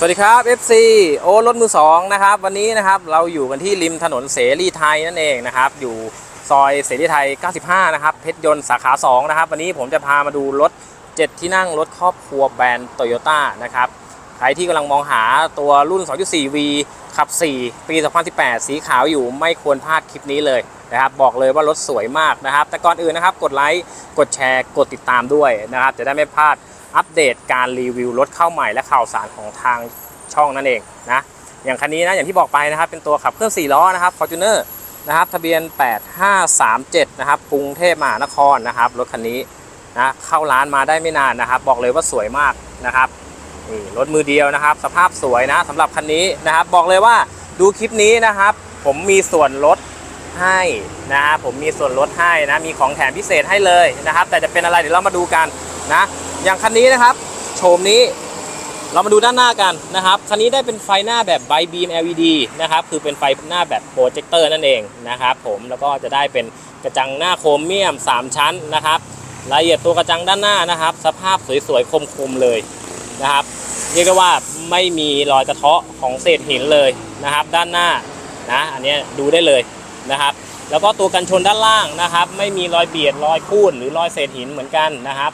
สวัสดีครับ FC โอ้รถมือสองนะครับ วันนี้นะครับเราอยู่กันที่ริมถนนเสรีไทยนั่นเองนะครับ อยู่ซอยเสรีไทย 95 นะครับ เพชรยนต์สาขา 2 นะครับ วันนี้ผมจะพามาดูรถ 7 ที่นั่งรถครอบครัวแบรนด์โตโยต้านะครับ ใครที่กำลังมองหาตัวรุ่น 2.4V ขับ 4 ปี 2018 สีขาวอยู่ไม่ควรพลาดคลิปนี้เลยนะครับ บอกเลยว่ารถสวยมากนะครับ แต่ก่อนอื่นนะครับ กดไลค์ กดแชร์ กดติดตามด้วยนะครับ จะได้ไม่พลาด อัปเดตการรีวิวรถเข้าใหม่และข่าวสารของทางช่องนั่นเองนะอย่างคันนี้นะอย่างที่บอกไปนะครับเป็นตัวขับเคลื่อน4ล้อนะครับ Fortuner นะครับทะเบียน 8537 นะครับกรุงเทพมหานครนะครับรถคันนี้นะเข้าร้านมาได้ไม่นานนะครับ บอกเลยว่าสวยมากนะครับนี่รถมือเดียวนะครับ สภาพสวยนะสำหรับคันนี้นะครับ บอกเลยว่าดูคลิปนี้นะครับ ผมมีส่วนลดให้นะครับผมมีส่วนลดให้นะมีของแถมพิเศษให้เลยนะครับ แต่จะเป็นอะไรเดี๋ยวเรามาดูกันนะ อย่างคันนี้นะครับ โฉมนี้เรามาดูด้านหน้ากันนะครับ คันนี้ได้เป็นไฟหน้าแบบไบบีม LED นะครับ คือเป็นไฟหน้าแบบโปรเจคเตอร์นั่นเองนะครับผม แล้วก็จะได้เป็นกระจังหน้าโครเมียม 3 ชั้นนะครับ รายละเอียดตัวกระจังด้านหน้านะครับ สภาพสวยๆ คมๆ เลยนะครับ เรียกได้ว่าไม่มีรอยกระเทาะของเศษหินเลยนะครับ ด้านหน้านะ อันนี้ดูได้เลยนะครับ แล้วก็ตัวกันชนด้านล่างนะครับ ไม่มีรอยเบียด รอยคูดหรือรอยเศษหินเหมือนกันนะครับ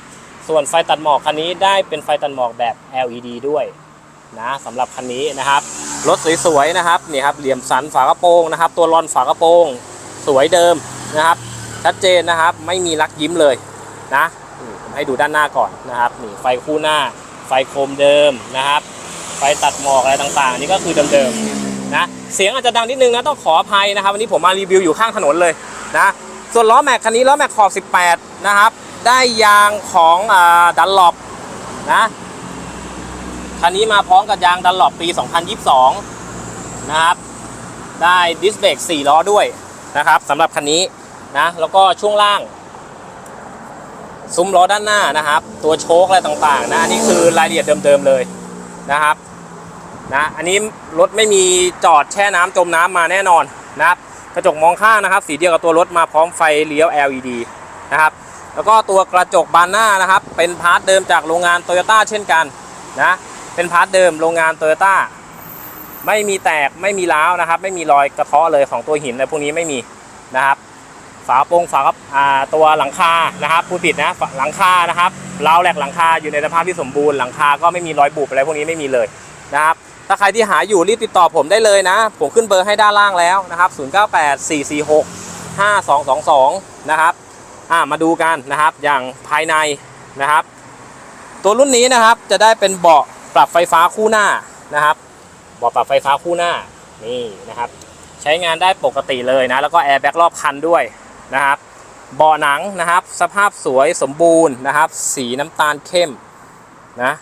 ส่วนไฟตัดหมอกคันนี้ได้เป็นไฟตัดหมอกแบบ LED ด้วยนะสำหรับคันนี้นะครับ รถสวยๆนะครับนี่ครับเหลี่ยมสันฝากระโปรงนะครับ ตัวรอนฝากระโปรงสวยเดิมนะครับ ชัดเจนนะครับไม่มีรักยิ้มเลยนะผมให้ดูด้านหน้าก่อนนะครับนี่ไฟคู่หน้า ไฟโคมเดิมนะครับ ไฟตัดหมอกอะไรต่างๆ นี่ก็คือเดิมๆนะเสียงอาจจะดังนิดนึงนะต้องขออภัยนะครับ วันนี้ผมมารีวิวอยู่ข้างถนนเลยนะส่วนล้อแม็กคันนี้ล้อแม็กขอบ 18 นะครับ ได้ยางของดันหลอปนะคันนี้มาพร้อมกับยางดันหลอปปี 2022 นะครับ ได้ดิสเบรก4ล้อด้วยนะครับสำหรับคันนี้นะแล้วก็ช่วงล่าง ซุ้มล้อด้านหน้านะครับ ตัวโชคอะไรต่างๆนะอันนี้คือรายละเอียดเดิมๆเลยนะครับนะอันนี้รถไม่มีจอดแช่น้ำจมน้ำมาแน่นอนนะครับกระจกมองข้างนะครับ สีเดียวกับตัวรถมาพร้อมไฟเลี้ยว LED นะครับ แล้วก็ตัวกระจกบานหน้านะครับ เป็นพาร์ทเดิมจากโรงงานโตโยต้าเช่นกันนะเป็นพาร์ทเดิมโรงงานโตโยต้าไม่มีแตกไม่มีร้าวนะครับ ไม่มีรอยกระเทาะเลยของตัวหินอะไรพวกนี้ไม่มีนะครับ ฝาโปร่งฝาครับตัวหลังคานะครับพูดผิดนะหลังคานะครับราวแหลกหลังคาอยู่ในสภาพที่สมบูรณ์หลังคาก็ไม่มีรอยบุบอะไรพวกนี้ไม่มีเลยนะครับถ้าใครที่หาอยู่รีบติดต่อผมได้เลยนะ ผมขึ้นเบอร์ให้ด้านล่างแล้วนะครับ 098446 5222 นะครับ อ่ามาดูกันนะครับ อย่างภายในนะครับ ตัวรุ่นนี้นะครับจะได้เป็นเบาะปรับไฟฟ้าคู่หน้านะครับเบาะปรับไฟฟ้าคู่หน้านี่นะครับ ใช้งานได้ปกติเลยนะแล้วก็แอร์แบ็กรอบคันด้วยนะครับเบาะหนังนะครับ สภาพสวยสมบูรณ์นะครับ สีน้ำตาลเข้มนะ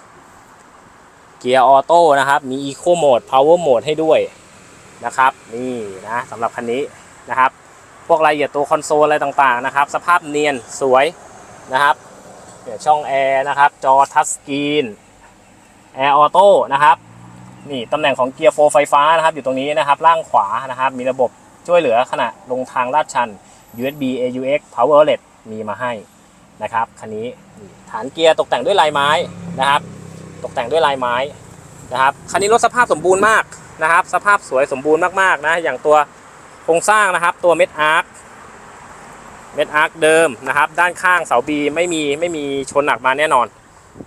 เกียร์ออโต้นะครับ มีอีโคโหมดพาวเวอร์โหมดให้ด้วยนะครับ นี่นะสำหรับคันนี้นะครับ วกรายละเอียดตัวคอนโซลอะไรต่างๆนะครับ สภาพเนียนสวยนะครับเนี่ยช่องแอร์นะครับ จอทัชสกรีนแอร์ออโต้นะครับนี่ตำแหน่งของเกียร์โฟไฟฟ้านะครับ อยู่ตรงนี้นะครับ ล่างขวานะครับ มีระบบช่วยเหลือขณะลงทางลาดชัน USB AUX Power Outlet มีมาให้นะครับคันนี้ฐานเกียร์ตกแต่งด้วยลายไม้นะครับ ตกแต่งด้วยลายไม้นะครับคันนี้รถสภาพสมบูรณ์มากนะครับ สภาพสวยสมบูรณ์มากๆนะอย่างตัว โครงสร้างนะครับตัวเม็ดอาร์คเม็ดอาร์คเดิมนะครับ ด้านข้างเสาบีไม่มีไม่มีชนหนักมาแน่นอน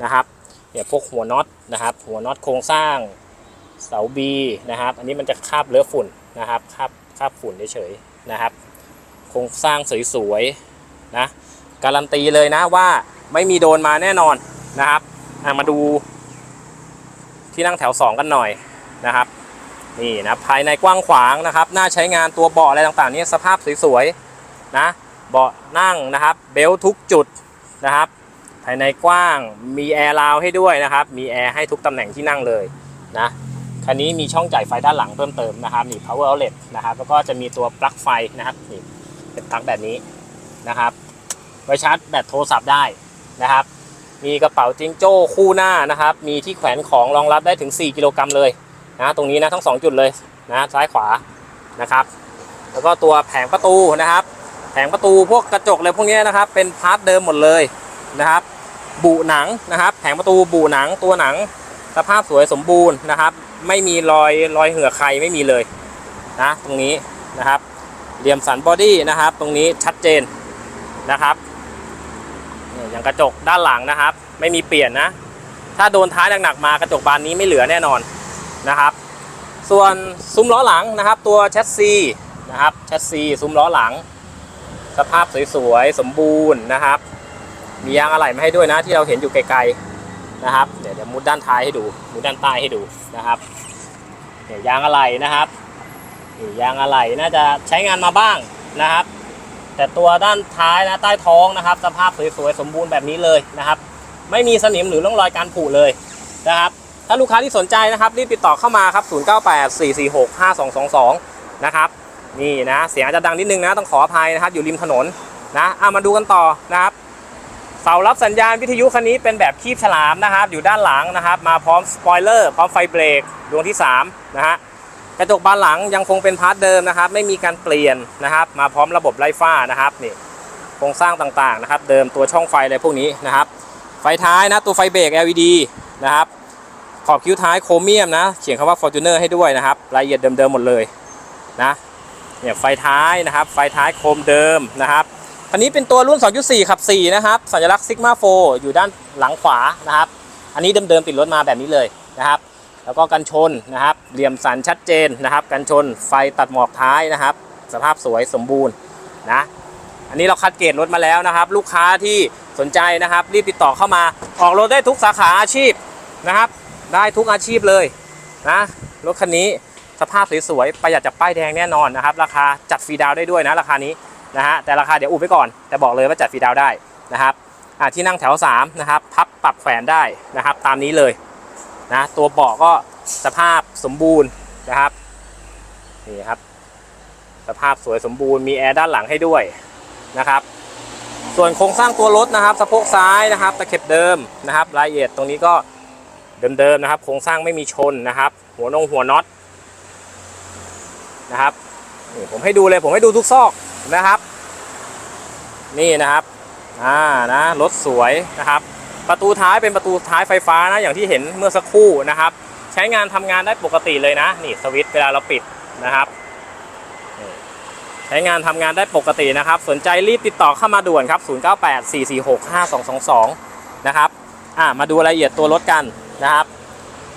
นะครับเนี่ยพวกหัวน็อตนะครับ หัวน็อตโครงสร้างเสาบีนะครับ อันนี้มันจะคาบเลอะฝุ่นนะครับคาบคาบฝุ่นเฉยๆนะครับ โครงสร้างสวยๆนะการันตีเลยนะว่าไม่มีโดนมาแน่นอนนะครับมาดูที่นั่งแถว 2 กันหน่อยนะครับ นี่นะภายในกว้างขวางนะครับน่าใช้งานตัวเบาะอะไรต่างๆนี่สภาพสวยๆนะเบาะนั่งนะครับเบลทุกจุดนะครับ ภายในกว้างมีแอร์ราวให้ด้วยนะครับ มีแอร์ให้ทุกตำแหน่งที่นั่งเลยนะคันนี้มีช่องจ่ายไฟด้านหลังเพิ่มเติมนะครับนี่ power outlet นะครับแล้วก็จะมีตัวปลั๊กไฟนะครับนี่เป็นปลั๊กแบบนี้นะครับไว้ชาร์จแบตโทรศัพท์ได้นะครับ มีกระเป๋าจิงโจ้คู่หน้านะครับ มีที่แขวนของรองรับได้ถึง 4 กิโลกรัมเลย นะตรงนี้นะทั้ง 2 จุดเลยนะซ้ายขวานะครับ แล้วก็ตัวแผงประตูนะครับ แผงประตูพวกกระจกอะไรพวกนี้นะครับ เป็นพาร์ทเดิมหมดเลยนะครับ บุหนังนะครับ แผงประตูบุหนังตัวหนังสภาพสวยสมบูรณ์นะครับ ไม่มีรอยรอยเหือกใครไม่มีเลยนะตรงนี้นะครับเหลี่ยมสันบอดี้นะครับ ตรงนี้ชัดเจนนะครับอย่างกระจกด้านหลังนะครับ ไม่มีเปลี่ยนนะ ถ้าโดนท้ายหนักๆมากระจกบานนี้ไม่เหลือแน่นอน นะครับ ส่วนซุ้มล้อหลังนะครับ ตัวแชสซีนะครับแชสซีซุ้มล้อหลัง สภาพสวยๆสมบูรณ์นะครับ มียางอะไหล่มาให้ด้วยนะที่เราเห็นอยู่ไกลๆนะครับเดี๋ยวเดี๋ยวมุดด้านท้ายให้ดูมุดด้านใต้ให้ดูนะครับเนี่ยยางอะไหล่นะครับนี่ยางอะไหล่น่าจะใช้งานมาบ้างนะครับ แต่ตัวด้านท้ายนะใต้ท้องนะครับ สภาพสวยๆสมบูรณ์แบบนี้เลยนะครับ ไม่มีสนิมหรือร่องรอยการผุเลยนะครับ ถ้าลูกค้าที่สนใจนะครับรีบติดต่อเข้ามาครับ 0984465222 นะครับนี่นะเสียงอาจจะดังนิดนึงนะต้องขออภัยนะครับ อยู่ริมถนนนะเอามาดูกันต่อนะครับเสารับสัญญาณวิทยุคันนี้เป็นแบบคีบฉลามนะครับ อยู่ด้านหลังนะครับ มาพร้อมสปอยเลอร์พร้อมไฟเบรกดวงที่3นะฮะกระจกบานหลังยังคงเป็นพาร์ทเดิมนะครับ ไม่มีการเปลี่ยนนะครับ มาพร้อมระบบไล่ฟ้านะครับนี่โครงสร้างต่างๆนะครับ เดิมตัวช่องไฟอะไรพวกนี้นะครับ ไฟท้ายนะตัวไฟเบรก LED นะครับ ขอบคิ้วท้ายโครเมียมนะ เขียนคำว่า Fortuner ให้ด้วยนะครับ รายละเอียดเดิมๆหมดเลยนะเนี่ยไฟท้ายนะครับ ไฟท้ายโครมเดิมนะครับอันนี้เป็นตัวรุ่น 2.4 ขับ 4 นะครับ สัญลักษณ์ Sigma 4อยู่ด้านหลังขวานะครับ อันนี้เดิมๆติดรถมาแบบนี้เลยนะครับ แล้วก็กันชนนะครับ เหลี่ยมสันชัดเจนนะครับ กันชนไฟตัดหมอกท้ายนะครับ สภาพสวยสมบูรณ์นะอันนี้เราคัดเกรดรถมาแล้วนะครับ ลูกค้าที่สนใจนะครับ รีบติดต่อเข้ามา ออกรถได้ทุกสาขาอาชีพนะครับ ได้ทุกอาชีพเลยนะรถคันนี้สภาพสวยๆประหยัดจากป้ายแดงแน่นอนนะครับ ราคาจัดฟรีดาวได้ด้วยนะราคานี้นะฮะแต่ราคาเดี๋ยวอุบไว้ก่อนแต่บอกเลยว่าจัดฟรีดาวได้นะครับที่นั่งแถว3นะครับพับปรับแขวนได้นะครับ ตามนี้เลยนะตัวเบาะก็สภาพสมบูรณ์นะครับนี่ครับ สภาพสวยสมบูรณ์มีแอร์ด้านหลังให้ด้วยนะครับ ส่วนโครงสร้างตัวรถนะครับสะโพกซ้ายนะครับตะเข็บเดิมนะครับรายละเอียดตรงนี้ก็ เดิมๆนะครับ โครงสร้างไม่มีชนนะครับ หัวนงหัวน็อตนะครับนี่ผมให้ดูเลยผมให้ดูทุกซอกนะครับ นี่นะครับอ่านะรถสวยนะครับ ประตูท้ายเป็นประตูท้ายไฟฟ้านะอย่างที่เห็นเมื่อสักครู่นะครับ ใช้งานทำงานได้ปกติเลยนะนี่สวิตช์เวลาเราปิดนะครับใช้งานทำงานได้ปกตินะครับ สนใจรีบติดต่อเข้ามาด่วนครับ 0984465222 นะครับ อ่า มาดูรายละเอียดตัวรถกัน นะครับ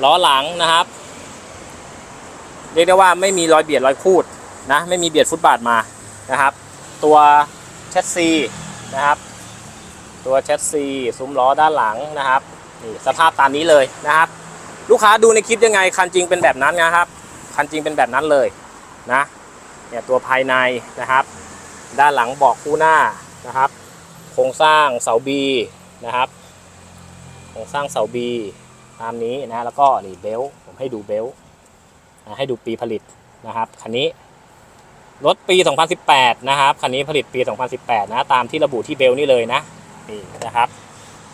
ล้อหลังนะครับ เรียกได้ว่าไม่มีรอยเบียดรอยคูดนะไม่มีเบียดฟุตบาทมานะครับ ตัวแชสซีนะครับ ตัวแชสซีซุ้มล้อด้านหลังนะครับนี่สภาพตามนี้เลยนะครับ ลูกค้าดูในคลิปยังไงคันจริงเป็นแบบนั้นนะครับคันจริงเป็นแบบนั้นเลยนะเนี่ยตัวภายในนะครับ ด้านหลังบอกคู่หน้านะครับ โครงสร้างเสาบีนะครับ โครงสร้างเสาบี ตามนี้นะแล้วก็นี่เบลผมให้ดูเบลนะให้ดูปีผลิตนะครับคันนี้รถปี 2018 นะครับคันนี้ผลิตปี 2018 นะตามที่ระบุที่เบลนี่เลยนะนี่นะครับ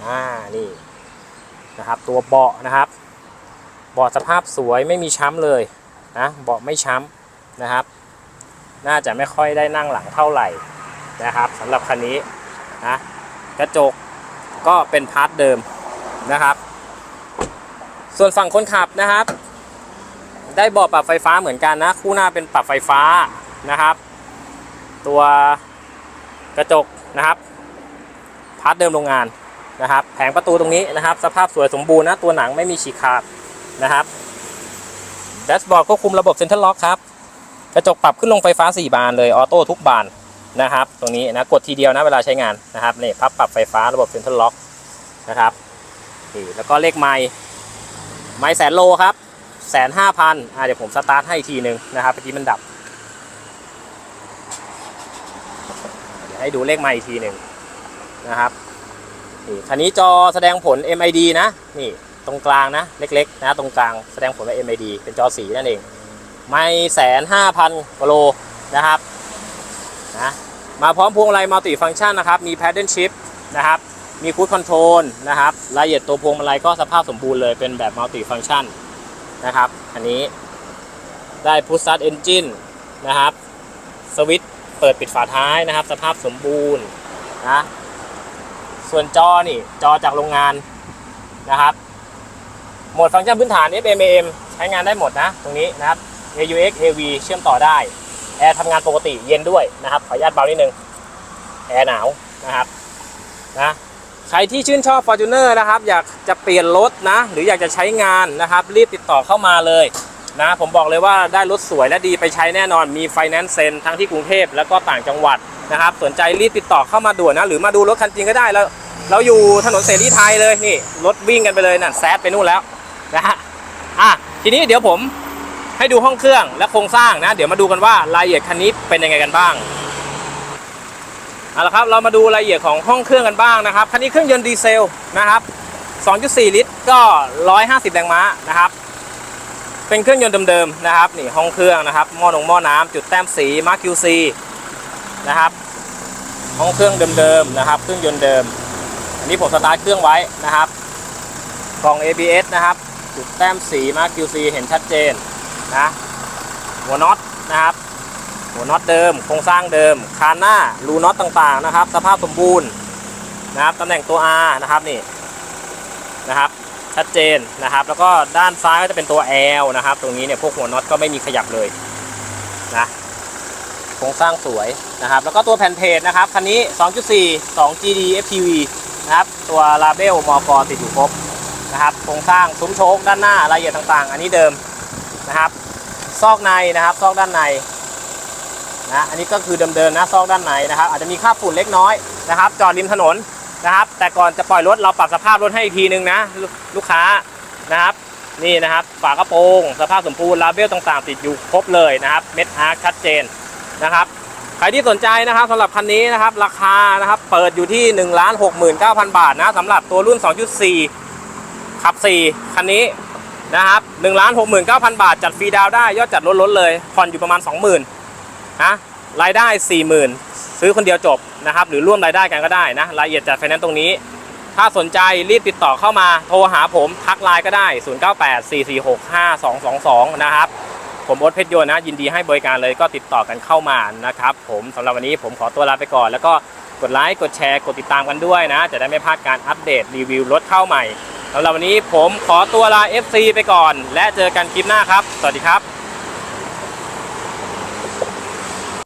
อ่านี่นะครับ ตัวเบาะนะครับเบาะสภาพสวยไม่มีช้ำเลยนะเบาะไม่ช้ำนะครับ น่าจะไม่ค่อยได้นั่งหลังเท่าไหร่นะครับสำหรับคันนี้นะกระจกก็เป็นพาร์ทเดิมนะครับ ส่วนฝั่งคนขับนะครับ ได้เบาะปรับไฟฟ้าเหมือนกันนะ คู่หน้าเป็นปรับไฟฟ้านะครับ ตัวกระจกนะครับพาร์ทเดิมโรงงานนะครับ แผงประตูตรงนี้นะครับ สภาพสวยสมบูรณ์นะตัวหนังไม่มีฉีกขาดนะครับแดชบอร์ดควบคุมระบบเซ็นทรัลล็อกครับกระจกปรับขึ้นลงไฟฟ้า 4 บานเลยออโต้ทุกบานนะครับตรงนี้นะกดทีเดียวนะเวลาใช้งานนะครับนี่พับปรับไฟฟ้าระบบเซ็นทรัลล็อกนะครับนี่แล้วก็เลขไม้ ไม้แสนโลครับแสนห้าพันอ่าเดี๋ยวผมสตาร์ทให้อีกทีหนึ่งนะครับเมื่อกี้มันดับ เดี๋ยวให้ดูเลขไม้อีกทีหนึ่งนะครับนี่คันนี้จอแสดงผล MID นะนี่ตรงกลางนะเล็กๆนะตรงกลางแสดงผลว่า MID เป็นจอสีนั่นเอง ไม่แสนห้าพันกโลนะครับนะมาพร้อมพวงมาลัยมัลติฟังก์ชันนะครับ มี paddle shift นะครับ มีคูดคอนโทรลนะครับรายละเอียดตัวพวงมาลัยก็สภาพสมบูรณ์เลยเป็นแบบมัลติฟังก์ชันนะครับอันนี้ได้พุ s ซั t เอนจินนะครับสวิตช์เปิดปิดฝาท้ายนะครับ สภาพสมบูรณ์นะส่วนจอนี่จอจากโรงงานนะครับโหมดฟังก์ชันพื้นฐาน FM AM ใช้งานได้หมดนะ ตรงนี้นะครับ AUX AV เชื่อมต่อได้แอร์ทำงานปกติเย็นด้วยนะครับ ขออนุญาตเบานิดนึง แอร์หนาวนะครับนะ ใครที่ชื่นชอบ Fortuner นะครับ อยากจะเปลี่ยนรถนะ หรืออยากจะใช้งานนะครับ รีบติดต่อเข้ามาเลยนะผมบอกเลยว่าได้รถสวยและดีไปใช้แน่นอนมีไฟแนนซ์เซ็นทั้งที่กรุงเทพแล้วก็ต่างจังหวัดนะครับ สนใจรีบติดต่อเข้ามาด่วนนะ หรือมาดูรถคันจริงก็ได้แล้ว เราอยู่ถนนเสรีไทยเลยนี่รถวิ่งกันไปเลยน่ะแซดไปนู่นแล้วนะฮะอะทีนี้เดี๋ยวผมให้ดูห้องเครื่องและโครงสร้างนะ เดี๋ยวมาดูกันว่ารายละเอียดคันนี้เป็นยังไงกันบ้าง เอาละครับเรามาดูรายละเอียดของห้องเครื่องกันบ้างนะครับคันนี้เครื่องยนต์ดีเซลนะครับ 2.4 ลิตรก็ 150 แรงม้านะครับ เป็นเครื่องยนต์เดิมๆนะครับนี่ห้องเครื่องนะครับหม้อหนงหม้อน้ำจุดแต้มสีมาร์คิวซีนะครับห้องเครื่องเดิมๆนะครับ เครื่องยนต์เดิมอันนี้ผมสตาร์ทเครื่องไว้นะครับกล่อง ABS นะครับจุดแต้มสีมา QC เห็นชัดเจนนะหัวน็อตนะครับ หัวน็อตเดิม โครงสร้างเดิม คานหน้า รูน็อตต่างๆนะครับ สภาพสมบูรณ์นะครับตำแหน่งตัว R นะครับนี่นะครับชัดเจนนะครับ แล้วก็ด้านซ้ายก็จะเป็นตัว L นะครับ ตรงนี้เนี่ยพวกหัวน็อตก็ไม่มีขยับเลยนะโครงสร้างสวยนะครับ แล้วก็ตัวแผ่นเพจนะครับคันนี้ 2.4 2 GD FPV นะครับ ตัวลาเบลมอกอติดอยู่ครบนะครับโครงสร้างซุ้มโชคด้านหน้า รายละเอียดต่างๆ อันนี้เดิมนะครับ ซอกในนะครับ ซอกด้านใน นะอันนี้ก็คือเดิมๆนะซอกด้านในนะครับ อาจจะมีค่าฝุ่นเล็กน้อยนะครับ จอดริมถนนนะครับ แต่ก่อนจะปล่อยรถเราปรับสภาพรถให้อีกทีนึงนะลูกลูกค้านะครับนี่นะครับฝากระโปรงสภาพสมบูรณ์ลาเบลต่างๆ ติดอยู่ครบเลยนะครับเม็ดอาร์คชัดเจนนะครับใครที่สนใจนะครับสำหรับคันนี้นะครับราคานะครับเปิดอยู่ที่1 6 9 0 0 0บาทนะสำหรับตัวรุ่น 2.4 ขับ 4 คันนี้นะครับ1 6 9 0 0 0บาท จัดฟรีดาวได้ยอดจัดลดลดเลยผ่อนอยู่ประมาณ 20,000 นะรายได้ 40,000 ซื้อคนเดียวจบนะครับหรือร่วมรายได้กันก็ได้นะรายละเอียดจัดไฟแนนซ์ตรงนี้ ถ้าสนใจรีบติดต่อเข้ามาโทรหาผมทักไลน์ก็ได้ 0984465222 นะครับ ผมโอ๊ตเพชรโยนนะ ยินดีให้บริการเลยก็ติดต่อกันเข้ามานะครับ ผมสำหรับวันนี้ผมขอตัวลาไปก่อน แล้วก็กดไลค์กดแชร์กดติดตามกันด้วยนะ จะได้ไม่พลาดการอัปเดตรีวิวรถเข้าใหม่สำหรับวันนี้ผมขอตัวลา FC ไปก่อน และเจอกันคลิปหน้าครับ สวัสดีครับ